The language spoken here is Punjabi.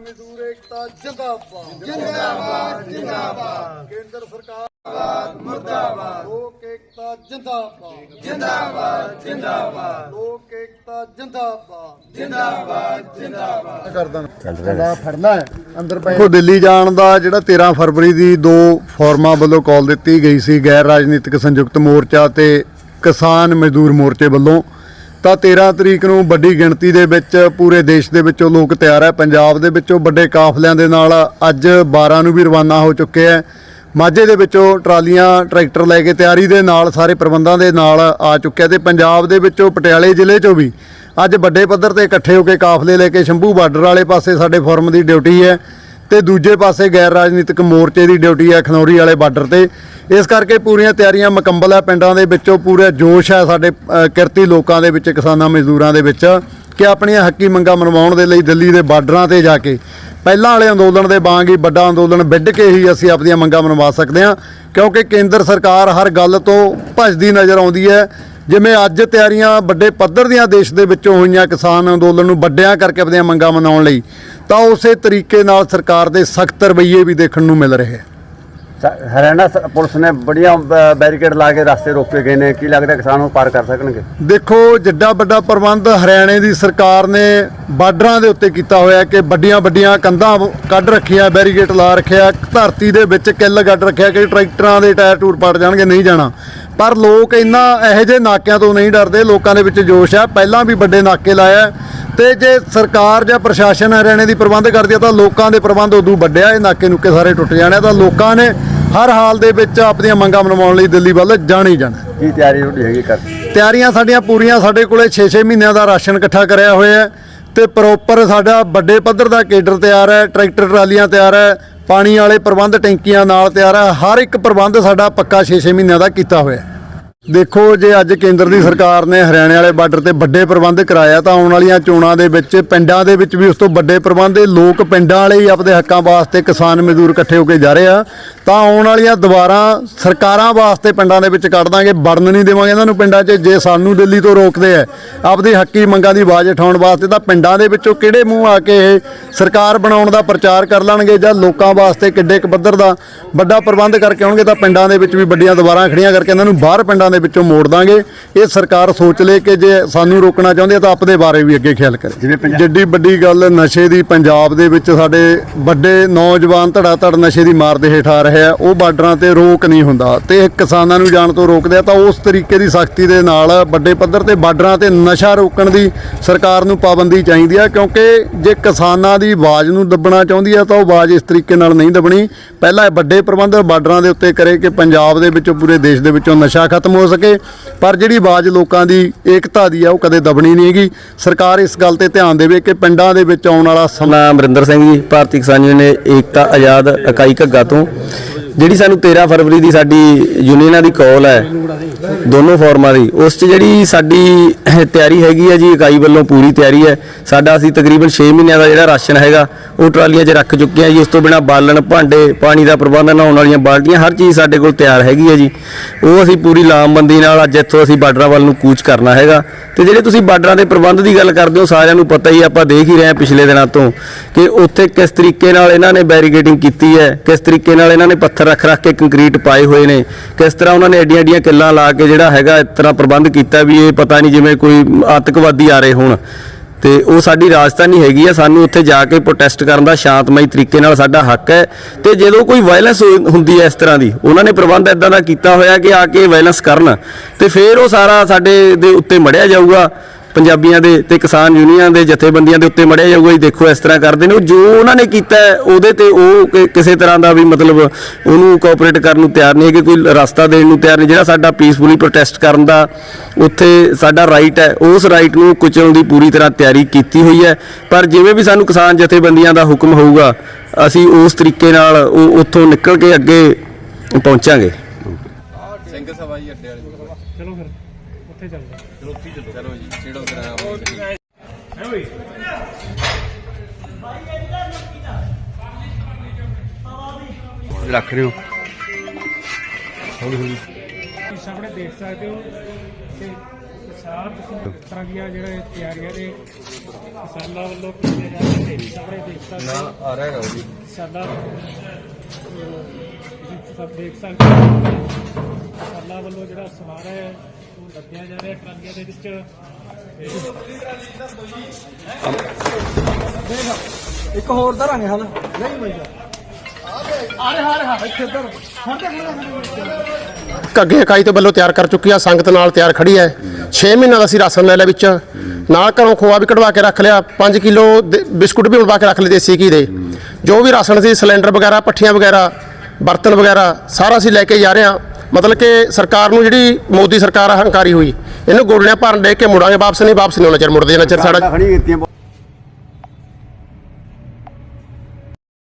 ਮਜ਼ਦੂਰ ਏਕਤਾ ਜਿੰਦਾਬਾਦ। ਜਿੰਦਾਬਾਦ ਜਿੰਦਾਬਾਦ। ਕੇਂਦਰ ਸਰਕਾਰ ਮੁਰਦਾਬਾਦ। ਲੋਕ ਏਕਤਾ ਜਿੰਦਾਬਾਦ। ਜਿੰਦਾਬਾਦ ਜਿੰਦਾਬਾਦ। ਲੋਕ ਏਕਤਾ ਜਿੰਦਾਬਾਦ। ਕਰਦਾ ਫੜਨਾ ਹੈ। ਅੰਦਰ ਪੈ ਦੇਖੋ ਦਿੱਲੀ ਜਾਣ ਦਾ ਜਿਹੜਾ 13 ਫਰਵਰੀ ਦੀ ਦੋ ਫੋਰਮਾਂ ਵੱਲੋਂ ਕਾਲ ਦਿੱਤੀ ਗਈ ਸੀ ਗੈਰ ਰਾਜਨੀਤਿਕ ਸੰਯੁਕਤ ਮੋਰਚਾ ਤੇ ਕਿਸਾਨ ਮਜ਼ਦੂਰ ਮੋਰਚੇ ਵੱਲੋਂ। ਤਾਂ 13 ਤਰੀਕ ਨੂੰ ਵੱਡੀ ਗਿਣਤੀ ਦੇ ਵਿੱਚ ਪੂਰੇ ਦੇਸ਼ ਦੇ ਵਿੱਚੋਂ ਲੋਕ ਤਿਆਰ ਹੈ। ਪੰਜਾਬ ਦੇ ਵਿੱਚੋਂ ਵੱਡੇ ਕਾਫਲਿਆਂ ਦੇ ਨਾਲ ਅੱਜ 12 ਨੂੰ ਵੀ ਰਵਾਨਾ ਹੋ ਚੁੱਕੇ ਹੈ। ਮਾਝੇ ਦੇ ਵਿੱਚੋਂ ਟਰਾਲੀਆਂ, ਟਰੈਕਟਰ ਲੈ ਕੇ ਤਿਆਰੀ ਦੇ ਨਾਲ ਸਾਰੇ ਪ੍ਰਬੰਧਾਂ ਦੇ ਨਾਲ ਆ ਚੁੱਕਿਆ ਤੇ ਪੰਜਾਬ ਦੇ ਵਿੱਚੋਂ ਪਟਿਆਲੇ ਜ਼ਿਲ੍ਹੇ 'ਚੋਂ ਵੀ ਅੱਜ ਵੱਡੇ ਪੱਧਰ ਤੇ ਇਕੱਠੇ ਹੋ ਕੇ ਕਾਫਲੇ ਲੈ ਕੇ ਸ਼ੰਭੂ ਬਾਰਡਰ ਵਾਲੇ ਪਾਸੇ ਸਾਡੇ ਫੋਰਮ ਦੀ ਡਿਊਟੀ ਹੈ। ਤੇ ਦੂਜੇ ਪਾਸੇ ਗੈਰ ਰਾਜਨੀਤਿਕ ਮੋਰਚੇ ਦੀ ਡਿਊਟੀ ਹੈ ਖਨੌਰੀ ਵਾਲੇ ਬਾਰਡਰ ਤੇ। ਇਸ ਕਰਕੇ ਪੂਰੀਆਂ ਤਿਆਰੀਆਂ ਮੁਕੰਮਲ ਹੈ ਪਿੰਡਾਂ ਦੇ ਵਿੱਚੋਂ, ਪੂਰਾ ਜੋਸ਼ ਹੈ ਸਾਡੇ ਕਿਰਤੀ ਲੋਕਾਂ ਦੇ ਵਿੱਚ, ਕਿਸਾਨਾਂ ਮਜ਼ਦੂਰਾਂ ਦੇ ਵਿੱਚ। ਕਿ ਆਪਣੀਆਂ ਹੱਕੀ ਮੰਗਾਂ ਮਨਵਾਉਣ ਦੇ ਲਈ ਦਿੱਲੀ ਦੇ ਬਾਰਡਰਾਂ ਤੇ ਜਾ ਕੇ ਪਹਿਲਾਂ ਵਾਲੇ ਅੰਦੋਲਨ ਦੇ ਵਾਂਗ ਹੀ ਵੱਡਾ ਅੰਦੋਲਨ ਵਿੱਢ ਕੇ ਹੀ ਅਸੀਂ ਆਪਣੀਆਂ ਮੰਗਾਂ ਮਨਵਾ ਸਕਦੇ ਹਾਂ, ਕਿਉਂਕਿ ਕੇਂਦਰ ਸਰਕਾਰ ਹਰ ਗੱਲ ਤੋਂ ਭੱਜਦੀ ਨਜ਼ਰ ਆਉਂਦੀ ਹੈ। ਜਿਵੇਂ ਅੱਜ ਤਿਆਰੀਆਂ ਵੱਡੇ ਪੱਧਰ ਦੀਆਂ ਦੇਸ਼ ਦੇ ਵਿੱਚੋਂ ਹੋਈਆਂ ਕਿਸਾਨ ਅੰਦੋਲਨ ਨੂੰ ਵੱਡਿਆਂ ਕਰਕੇ ਆਪਣੀਆਂ ਮੰਗਾਂ ਮਨਾਉਣ ਲਈ, ਤਾਂ ਉਸੇ ਤਰੀਕੇ ਨਾਲ ਸਰਕਾਰ ਦੇ ਸਖਤ ਰਵੱਈਏ ਵੀ ਦੇਖਣ ਨੂੰ ਮਿਲ ਰਹੇ ਹੈ। ਹਰਿਆਣਾ ਸ- ਪੁਲਿਸ ਨੇ ਬੜੀਆਂ ਬ- ਬੈਰੀਕੇਡ ਲਾ ਕੇ ਰਸਤੇ ਰੋਕੇ ਗਏ ਨੇ। ਕੀ ਲੱਗਦਾ ਕਿਸਾਨ ਨੂੰ ਪਾਰ ਕਰ ਸਕਣਗੇ? ਦੇਖੋ, ਜਿੱਡਾ ਵੱਡਾ ਪ੍ਰਬੰਧ ਹਰਿਆਣੇ ਦੀ ਸਰਕਾਰ ਨੇ ਬਾਰਡਰਾਂ ਦੇ ਉੱਤੇ ਕੀਤਾ ਹੋਇਆ ਹੈ ਕਿ ਵੱਡੀਆਂ ਵੱਡੀਆਂ ਕੰਧਾਂ ਕੱਢ ਰੱਖੀਆਂ ਬੈਰੀਗੇਟ ਲਾ ਰੱਖਿਆ, ਧਰਤੀ ਦੇ ਵਿੱਚ ਕਿੱਲ ਕੱਢ ਰੱਖਿਆ ਕਿ ਟਰੈਕਟਰਾਂ ਦੇ ਟਾਇਰ ਟੂਰ ਪੜ ਜਾਣਗੇ, ਨਹੀਂ ਜਾਣਾ। ਪਰ ਲੋਕ ਇੰਨਾ ਇਹੋ ਜਿਹੇ ਨਾਕਿਆਂ ਤੋਂ ਨਹੀਂ ਡਰਦੇ, ਲੋਕਾਂ ਦੇ ਵਿੱਚ ਜੋਸ਼ ਹੈ। ਪਹਿਲਾਂ ਵੀ ਵੱਡੇ ਨਾਕੇ ਲਾਇਆ ਹੈ ਤੇ ਜੇ ਸਰਕਾਰ ਜਾਂ ਪ੍ਰਸ਼ਾਸਨ ਹਰਿਆਣੇ ਦੀ ਪ੍ਰਬੰਧ ਕਰਦੀ ਹੈ ਤਾਂ ਲੋਕਾਂ ਦੇ ਪ੍ਰਬੰਧ ਉਦੋਂ ਵੱਡਿਆ, ਇਹ ਨਾਕੇ ਨੁਕੇ ਸਾਰੇ ਟੁੱਟ ਜਾਣੇ ਆ। ਤਾਂ ਲੋਕਾਂ ਨੇ ਹਰ ਹਾਲ ਦੇ ਵਿੱਚ ਆਪਣੀਆਂ ਮੰਗਾਂ ਮਨਵਾਉਣ ਲਈ ਦਿੱਲੀ ਵੱਲ ਜਾਣਾ ਹੀ ਜਾਣਾ। ਕੀ ਤਿਆਰੀ ਤੁਹਾਡੀ ਹੈਗੀ ਕਰ ਤਿਆਰੀਆਂ ਸਾਡੀਆਂ ਪੂਰੀਆਂ ਸਾਡੇ ਕੋਲੇ 6-6 ਮਹੀਨਿਆਂ ਦਾ ਰਾਸ਼ਨ ਇਕੱਠਾ ਕਰਿਆ ਹੋਇਆ ਹੈ ਤੇ ਪ੍ਰੋਪਰ ਸਾਡਾ ਵੱਡੇ ਪੱਧਰ ਦਾ ਕੇਡਰ ਤਿਆਰ ਹੈ ਟਰੈਕਟਰ ਟਰਾਲੀਆਂ ਤਿਆਰ ਹੈ ਪਾਣੀ ਵਾਲੇ ਪ੍ਰਬੰਧ ਟੈਂਕੀਆਂ ਨਾਲ ਤਿਆਰ ਹੈ ਹਰ ਇੱਕ ਪ੍ਰਬੰਧ ਸਾਡਾ ਪੱਕਾ 6-6 ਮਹੀਨਿਆਂ ਦਾ ਕੀਤਾ ਹੋਇਆ ਹੈ। ਦੇਖੋ, ਜੇ ਅੱਜ ਕੇਂਦਰ ਦੀ ਸਰਕਾਰ ਨੇ ਹਰਿਆਣੇ ਵਾਲੇ ਬਾਰਡਰ ਤੇ ਵੱਡੇ ਪ੍ਰਬੰਧ ਕਰਾਇਆ, ਤਾਂ ਆਉਣ ਵਾਲੀਆਂ ਚੋਣਾਂ ਦੇ ਵਿੱਚ ਪਿੰਡਾਂ ਦੇ ਵਿੱਚ ਵੀ ਉਸ ਤੋਂ ਵੱਡੇ ਪ੍ਰਬੰਧ ਇਹ ਲੋਕ ਪਿੰਡਾਂ ਵਾਲੇ ਹੀ ਆਪਦੇ ਹੱਕਾਂ ਵਾਸਤੇ ਕਿਸਾਨ ਮਜ਼ਦੂਰ ਇਕੱਠੇ ਹੋ ਕੇ ਜਾ ਰਹੇ ਆ। ਤਾਂ ਆਉਣ ਵਾਲੀਆਂ ਦੁਬਾਰਾ ਸਰਕਾਰਾਂ ਵਾਸਤੇ ਪਿੰਡਾਂ ਦੇ ਵਿੱਚ ਕੱਢ ਦਾਂਗੇ, ਵੜਨ ਨਹੀਂ ਦੇਵਾਂਗੇ ਇਹਨਾਂ ਨੂੰ ਪਿੰਡਾਂ 'ਚ। ਜੇ ਸਾਨੂੰ ਦਿੱਲੀ ਤੋਂ ਰੋਕਦੇ ਆ, ਆਪਦੀ ਹੱਕੀ ਮੰਗਾਂ ਦੀ ਆਵਾਜ਼ ਉਠਾਉਣ ਵਾਸਤੇ, ਤਾਂ ਪਿੰਡਾਂ ਦੇ ਵਿੱਚੋਂ ਕਿਹੜੇ ਮੂੰਹ ਆ ਕੇ ਇਹ ਸਰਕਾਰ ਬਣਾਉਣ ਦਾ ਪ੍ਰਚਾਰ ਕਰ ਲੈਣਗੇ ਜਾਂ ਲੋਕਾਂ ਵਾਸਤੇ ਕਿੱਡੇ ਕੁ ਪੱਧਰ ਦਾ ਵੱਡਾ ਪ੍ਰਬੰਧ ਕਰਕੇ ਆਉਣਗੇ, ਤਾਂ ਪਿੰਡਾਂ ਦੇ ਵਿੱਚ ਵੀ ਵੱਡੀਆਂ ਦੁਬਾਰਾ ਖੜੀਆਂ ਕਰਕੇ ਇਹਨਾਂ ਨੂੰ ਬਾਹਰ ਪਿੰਡਾਂ ਦੇ ਵਿੱਚੋਂ ਮੋੜ ਦਾਂਗੇ। ਇਹ ਸਰਕਾਰ ਸੋਚ ਲੇ ਕਿ ਜੇ ਸਾਨੂੰ ਰੋਕਣਾ ਚਾਹੁੰਦੀ ਹੈ ਤਾਂ ਆਪਦੇ ਬਾਰੇ ਵੀ ਅੱਗੇ ਖਿਆਲ ਕਰੇ। ਜਿੱਡੀ ਵੱਡੀ ਗੱਲ ਨਸ਼ੇ ਦੀ ਪੰਜਾਬ ਦੇ ਵਿੱਚ ਸਾਡੇ ਵੱਡੇ ਨੌਜਵਾਨ ਧੜਾ ਧੜ ਨਸ਼ੇ ਦੀ ਮਾਰ ਦੇ ਹੇਠ ਆ ਰਹੇ ਆ ਉਹ ਬਾਰਡਰਾਂ ਤੇ ਰੋਕ ਨਹੀਂ ਹੁੰਦਾ ਤੇ ਇਹ ਕਿਸਾਨਾਂ ਨੂੰ ਜਾਣ ਤੋਂ ਰੋਕਦੇ ਆ ਤਾਂ ਉਸ ਤਰੀਕੇ ਦੀ ਸਖਤੀ ਦੇ ਨਾਲ ਵੱਡੇ ਪੱਧਰ ਤੇ ਬਾਰਡਰਾਂ ਤੇ ਨਸ਼ਾ ਰੋਕਣ ਦੀ ਸਰਕਾਰ ਨੂੰ ਪਾਬੰਦੀ ਚਾਹੀਦੀ ਆ ਕਿਉਂਕਿ ਜੇ ਕਿਸਾਨਾਂ ਦੀ ਆਵਾਜ਼ ਨੂੰ ਦੱਬਣਾ ਚਾਹੁੰਦੀ ਆ ਤਾਂ ਉਹ ਆਵਾਜ਼ ਇਸ ਤਰੀਕੇ ਨਾਲ ਨਹੀਂ ਦੱਬਣੀ। ਪਹਿਲਾਂ ਵੱਡੇ ਪ੍ਰਬੰਧ ਬਾਰਡਰਾਂ ਦੇ ਉੱਤੇ ਕਰੇ ਕਿ ਪੰਜਾਬ ਦੇ ਵਿੱਚੋਂ ਪੂਰੇ ਦੇਸ਼ ਦੇ ਵਿੱਚੋਂ ਨਸ਼ਾ ਖਤਮ ਹੋ ਸਕੇ, ਪਰ ਜਿਹੜੀ ਆਵਾਜ਼ ਲੋਕਾਂ ਦੀ ਏਕਤਾ ਦੀ ਆ, ਉਹ ਕਦੇ ਦਬਣੀ ਨਹੀਂ ਹੈਗੀ। ਸਰਕਾਰ ਇਸ ਗੱਲ ਤੇ ਧਿਆਨ ਦੇਵੇ ਕਿ ਪਿੰਡਾਂ ਦੇ ਵਿੱਚ ਆਉਣ ਵਾਲਾ ਸਮਾਂ ਅਮਰਿੰਦਰ ਸਿੰਘ ਜੀ, ਭਾਰਤੀ ਕਿਸਾਨ ਯੂਨੀਅਨ ਏਕਤਾ ਆਜ਼ਾਦ ਇਕਾਈ ਘੱਗਾ ਤੋਂ। ਜਿਹੜੀ ਸਾਨੂੰ 13 ਫਰਵਰੀ ਦੀ ਸਾਡੀ ਯੂਨੀਅਨਾਂ ਦੀ ਕਾਲ ਹੈ, ਦੋਨੋਂ ਫੋਰਮਾਂ ਦੀ, ਉਸ 'ਚ ਜਿਹੜੀ ਸਾਡੀ ਤਿਆਰੀ ਹੈਗੀ ਹੈ ਜੀ, ਇਕਾਈ ਵੱਲੋਂ ਪੂਰੀ ਤਿਆਰੀ ਹੈ। ਸਾਡਾ ਅਸੀਂ ਤਕਰੀਬਨ 6 ਮਹੀਨਿਆਂ ਦਾ ਜਿਹੜਾ ਰਾਸ਼ਨ ਹੈਗਾ, ਉਹ ਟਰਾਲੀਆਂ 'ਚ ਰੱਖ ਚੁੱਕੇ ਹਾਂ ਜੀ। ਉਸ ਤੋਂ ਬਿਨਾ ਬਾਲਣ, ਭਾਂਡੇ, ਪਾਣੀ ਦਾ ਪ੍ਰਬੰਧ ਨਹਾਉਣ ਵਾਲੀਆਂ ਬਾਲਟੀਆਂ ਹਰ ਚੀਜ਼ ਸਾਡੇ ਕੋਲ ਤਿਆਰ ਹੈਗੀ ਹੈ ਜੀ। ਉਹ ਅਸੀਂ ਪੂਰੀ ਲਾਮਬੰਦੀ ਨਾਲ ਅੱਜ ਇੱਥੋਂ ਅਸੀਂ ਬਾਰਡਰਾਂ ਵੱਲ ਨੂੰ ਕੂਚ ਕਰਨਾ ਹੈਗਾ। ਤੇ ਜਿਹੜੇ ਤੁਸੀਂ ਬਾਰਡਰਾਂ ਦੇ ਪ੍ਰਬੰਧ ਦੀ ਗੱਲ ਕਰਦੇ ਹੋ, ਸਾਰਿਆਂ ਨੂੰ ਪਤਾ ਹੀ ਆਪਾਂ ਦੇਖ ਹੀ ਰਹੇ ਹਾਂ ਪਿਛਲੇ ਦਿਨਾਂ ਤੋਂ ਕਿ ਉੱਥੇ ਕਿਸ ਤਰੀਕੇ ਨਾਲ ਇਹਨਾਂ ਨੇ ਬੈਰੀਗੇਡਿੰਗ ਕੀਤੀ ਹੈ, ਕਿਸ ਤਰੀਕੇ ਨਾਲ ਇਹਨਾਂ ਨੇ ਪੱਥਰ ਰੱਖ ਰੱਖ ਕੇ ਕੰਕਰੀਟ ਪਾਏ ਹੋਏ ਨੇ ਕਿਸ ਤਰ੍ਹਾਂ ਉਹਨਾਂ ਨੇ ਐਡੀਆਂ ਐਡੀਆਂ ਕਿੱਲਾਂ ਲਾ ਕੇ ਜਿਹੜਾ ਹੈਗਾ ਇਸ ਤਰ੍ਹਾਂ ਪ੍ਰਬੰਧ ਕੀਤਾ ਵੀ ਇਹ ਪਤਾ ਨਹੀਂ ਜਿਵੇਂ ਕੋਈ ਆਤੰਕਵਾਦੀ ਆ ਰਹੇ ਹੋਣ। ਤੇ ਉਹ ਸਾਡੀ ਰਾਜਧਾਨੀ ਹੈਗੀ ਆ, ਸਾਨੂੰ ਉੱਥੇ ਜਾ ਕੇ ਪ੍ਰੋਟੈਸਟ ਕਰਨ ਦਾ ਸ਼ਾਂਤਮਈ ਤਰੀਕੇ ਨਾਲ ਸਾਡਾ ਹੱਕ ਹੈ। ਤੇ ਜਦੋਂ ਕੋਈ ਵਾਇਲੈਂਸ ਹੁੰਦੀ ਹੈ ਇਸ ਤਰ੍ਹਾਂ ਦੀ, ਉਹਨਾਂ ਨੇ ਪ੍ਰਬੰਧ ਇਦਾਂ ਦਾ ਕੀਤਾ ਹੋਇਆ ਕਿ ਆ ਕੇ ਵਾਇਲੈਂਸ ਕਰਨ। ਤੇ ਫਿਰ ਉਹ ਸਾਰਾ ਸਾਡੇ ਦੇ ਉੱਤੇ ਮੜਿਆ ਜਾਊਗਾ। ਪੰਜਾਬੀਆਂ ਦੇ ਤੇ ਕਿਸਾਨ ਯੂਨੀਅਨ ਦੇ ਜਥੇਬੰਦੀਆਂ ਦੇ ਉੱਤੇ ਮੜਿਆ ਜਾਊਗਾ ਜੀ। ਦੇਖੋ ਇਸ ਤਰ੍ਹਾਂ ਕਰਦੇ ਨੇ। ਉਹ ਜੋ ਉਹਨਾਂ ਨੇ ਕੀਤਾ ਉਹਦੇ ਤੇ ਉਹ ਕਿਸੇ ਤਰ੍ਹਾਂ ਦਾ ਵੀ ਮਤਲਬ ਉਹਨੂੰ ਕੋਆਪਰੇਟ ਕਰਨ ਨੂੰ ਤਿਆਰ ਨਹੀਂ ਹੈ ਕਿ ਕੋਈ ਰਸਤਾ ਦੇਣ ਨੂੰ ਤਿਆਰ ਨਹੀਂ। ਜਿਹੜਾ ਸਾਡਾ ਪੀਸਫੁਲੀ ਪ੍ਰੋਟੈਸਟ ਕਰਨ ਦਾ ਉੱਥੇ ਸਾਡਾ ਰਾਈਟ ਹੈ, ਉਸ ਰਾਈਟ ਨੂੰ ਕੁਚਲਣ ਦੀ ਪੂਰੀ ਤਰ੍ਹਾਂ ਤਿਆਰੀ ਕੀਤੀ ਹੋਈ ਹੈ। ਪਰ ਜਿਵੇਂ ਵੀ ਸਾਨੂੰ ਕਿਸਾਨ ਜਥੇਬੰਦੀਆਂ ਦਾ ਹੁਕਮ ਹੋਊਗਾ, ਅਸੀਂ ਉਸ ਤਰੀਕੇ ਨਾਲ ਉਹ ਉੱਥੋਂ ਨਿਕਲ ਕੇ ਅੱਗੇ ਪਹੁੰਚਾਂਗੇ। ਰੱਖ ਰਹੇ ਹੋ। ਤੁਸੀਂ ਸਾਹਮਣੇ ਦੇਖ ਸਕਦੇ ਹੋ ਕਿ ਸਾਰ ਇਸ ਤਰ੍ਹਾਂ ਦੀਆਂ ਜਿਹੜੇ ਤਿਆਰੀਆਂ ਨੇ ਕਿਸਾਨਾਂ ਵੱਲੋਂ ਕੀਤੇ ਜਾ ਰਹੇ ਢੇਰੀ ਸਾਹਮਣੇ ਦੇਖ ਸਕਦੇ ਨਾ ਆ ਰਿਹਾ ਹੈ ਜੀ ਸਾਡਾ ਤੁਸੀਂ ਸਭ ਦੇਖ ਸਕਦੇ ਹੋ। ਕਿਸਾਨਾਂ ਵੱਲੋਂ ਜਿਹੜਾ ਸਮਾਨ ਹੈ ਲੱਦਿਆ ਜਾ ਰਿਹਾ ਟਰਾਲੀਆਂ ਦੇ ਵਿੱਚ। ਇੱਕ ਹੋਰ ਧਰਾਂਗੇ ਹਲ। ਨਹੀਂ ਮਿਲਦਾ ਆ ਰਿਹਾ ਆ ਰਿਹਾ ਇੱਥੇ ਧਰ ਫੜਦੇ ਘੱਗੇ ਇਕਾਈ ਤੋਂ ਵੱਲੋਂ ਤਿਆਰ ਕਰ ਚੁੱਕੀ ਆ ਸੰਗਤ ਨਾਲ ਤਿਆਰ ਖੜੀ ਹੈ। 6 ਮਹੀਨਾ ਦਾ ਅਸੀਂ ਰਾਸ਼ਨ ਲੈ ਲਿਆ ਵਿੱਚ। ਨਾਲ ਘਰੋਂ ਖੋਆ ਵੀ ਕਢਵਾ ਕੇ ਰੱਖ ਲਿਆ 5 ਕਿਲੋ ਦੇ- ਬਿਸਕੁਟ ਵੀ ਬਣਵਾ ਕੇ ਰੱਖ ਲਏ ਦੇਸੀ ਘੀ ਦੇ। ਜੋ ਵੀ ਰਾਸ਼ਨ ਸੀ ਸਿਲੰਡਰ ਵਗੈਰਾ ਪੱਠੀਆਂ ਵਗੈਰਾ ਬਰਤਨ ਵਗੈਰਾ ਸਾਰਾ ਅਸੀਂ ਲੈ ਕੇ ਜਾ ਰਹੇ ਹਾਂ। ਮਤਲਬ ਕਿ ਸਰਕਾਰ ਨੂੰ ਜਿਹੜੀ ਮੋਦੀ ਸਰਕਾਰ ਆ, ਹੰਕਾਰੀ ਹੋਈ, ਇਹਨੂੰ ਗੋਲੀਆਂ ਭਰਨ ਦੇ ਕੇ ਮੁੜਾਂਗੇ, ਵਾਪਸ ਨਹੀਂ ਵਾਪਸ ਨਹੀਂ ਹੋਣਾ ਚਿਰ ਮੁੜਦੇ, ਜਿੰਨਾ ਚਿਰ ਸਾਡਾ ਖੜੀ ਕੀਤੀਆਂ